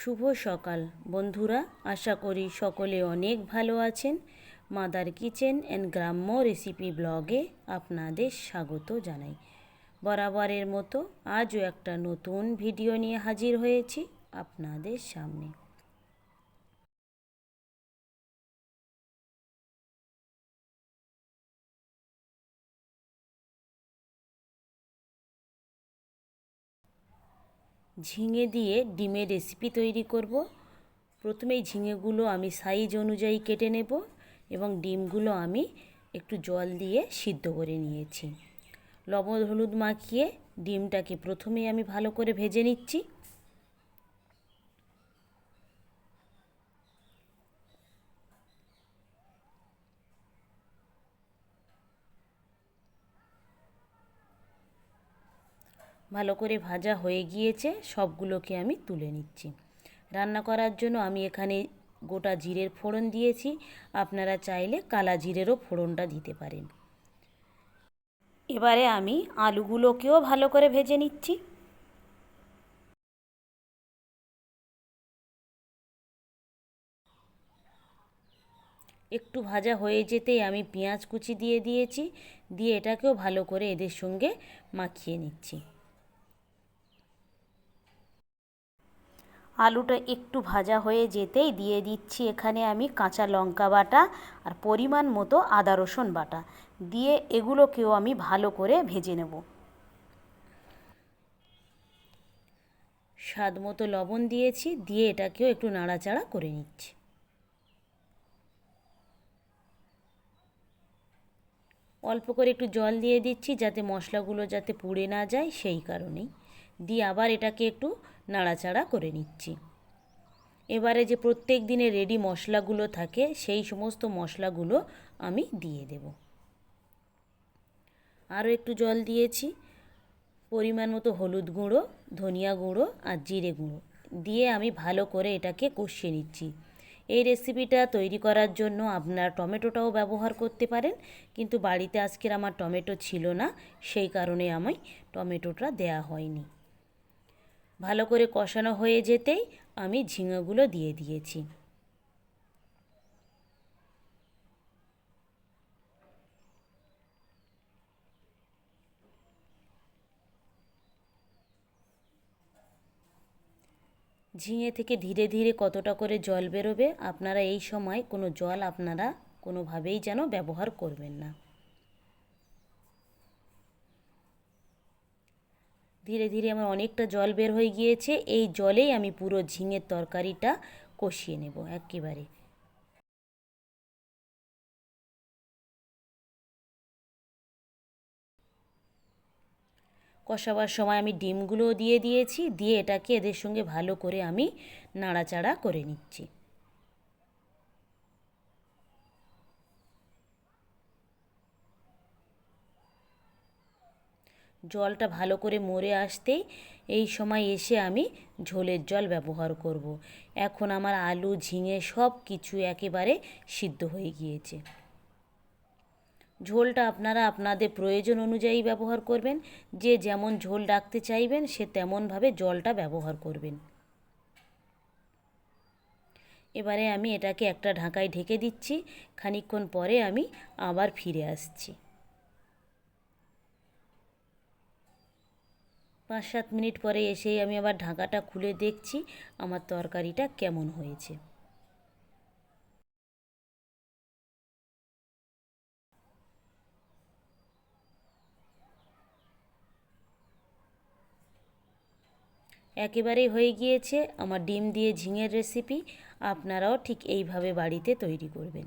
শুভ সকাল। বন্ধুরা, আশা করি সকলে অনেক ভালো আছেন। মাদার কিচেন অ্যান্ড গ্রাম্য রেসিপি ব্লগে আপনাদের স্বাগত জানাই। বরাবরের মতো আজও একটা নতুন ভিডিও নিয়ে হাজির হয়েছি আপনাদের সামনে। ঝিঙে দিয়ে ডিমের রেসিপি তৈরি করব। প্রথমেই ঝিঙেগুলো আমি সাইজ অনুযায়ী কেটে নেব এবং ডিমগুলো আমি একটু জল দিয়ে সিদ্ধ করে নিয়েছি। লবণ হলুদ মাখিয়ে ডিমটাকে প্রথমেই আমি ভালো করে ভেজে নিচ্ছি। ভালো করে ভাজা হয়ে গিয়েছে, সবগুলোকে আমি তুলে নিচ্ছি। রান্না করার জন্য আমি এখানে গোটা জিরের ফোড়ন দিয়েছি, আপনারা চাইলে কালা জিরেরও ফোড়নটা দিতে পারেন। এবারে আমি আলুগুলোকেও ভালো করে ভেজে নিচ্ছি। একটু ভাজা হয়ে যেতেই আমি পেঁয়াজ কুচি দিয়ে দিয়েছি, দিয়ে এটাকেও ভালো করে এদের সঙ্গে মাখিয়ে নিচ্ছি। আলুটা একটু ভাজা হয়ে যেতেই দিয়ে দিচ্ছি এখানে আমি কাঁচা লঙ্কা বাটা আর পরিমাণ মতো আদা রসুন বাটা। দিয়ে এগুলোকেও আমি ভালো করে ভেজে নেব। স্বাদ মতো লবণ দিয়েছি, দিয়ে এটাকেও একটু নাড়াচাড়া করে নিচ্ছি। অল্প করে একটু জল দিয়ে দিচ্ছি যাতে মশলাগুলো যাতে পুড়ে না যায় সেই কারণেই। দিয়ে আবার এটাকে একটু নাড়াচাড়া করে নিচ্ছি। এবারে যে প্রত্যেক দিনে রেডি মশলাগুলো থাকে, সেই সমস্ত মশলাগুলো আমি দিয়ে দেব। আরও একটু জল দিয়েছি। পরিমাণ মতো হলুদ গুঁড়ো, ধনিয়া গুঁড়ো আর জিরে গুঁড়ো দিয়ে আমি ভালো করে এটাকে কষিয়ে নিচ্ছি। এই রেসিপিটা তৈরি করার জন্য আপনার টমেটোটাও ব্যবহার করতে পারেন, কিন্তু বাড়িতে আজকের আমার টমেটো ছিল না, সেই কারণে আমি টমেটোটা দেয়া হয়নি। ভালো করে কষানো হয়ে যেতেই আমি ঝিঙেগুলো দিয়ে দিয়েছি। ঝিঙে থেকে ধীরে ধীরে কতটা করে জল বেরোবে, আপনারা এই সময় কোনো জল আপনারা কোনোভাবেই যেন ব্যবহার করবেন না। ধীরে ধীরে আমার অনেকটা জল বের হয়ে গিয়েছে। এই জলেই আমি পুরো ঝিঙের তরকারিটা কষিয়ে নেব একেবারে। কষাবার সময় আমি ডিমগুলোও দিয়ে দিয়েছি, দিয়ে এটাকে এদের সঙ্গে ভালো করে আমি নাড়াচাড়া করে নিচ্ছি। জলটা ভালো করে মরে আসতেই এই সময় এসে আমি ঝোলের জল ব্যবহার করব। এখন আমার আলু, ঝিঙে সব কিছু একেবারে সিদ্ধ হয়ে গিয়েছে। ঝোলটা আপনারা আপনাদের প্রয়োজন অনুযায়ী ব্যবহার করবেন। যে যেমন ঝোল রাখতে চাইবেন, সে তেমনভাবে জলটা ব্যবহার করবেন। এবারে আমি এটাকে একটা ঢাকায় ঢেকে দিচ্ছি। খানিকক্ষণ পরে আমি আবার ফিরে আসছি। পাঁচ সাত মিনিট পরে এসেই আমি আবার ঢাকাটা খুলে দেখছি আমার তরকারিটা কেমন হয়েছে। একেবারেই হয়ে গিয়েছে আমার ডিম দিয়ে ঝিঙের রেসিপি আপনারাও ঠিক এইভাবে বাড়িতে তৈরি করবেন।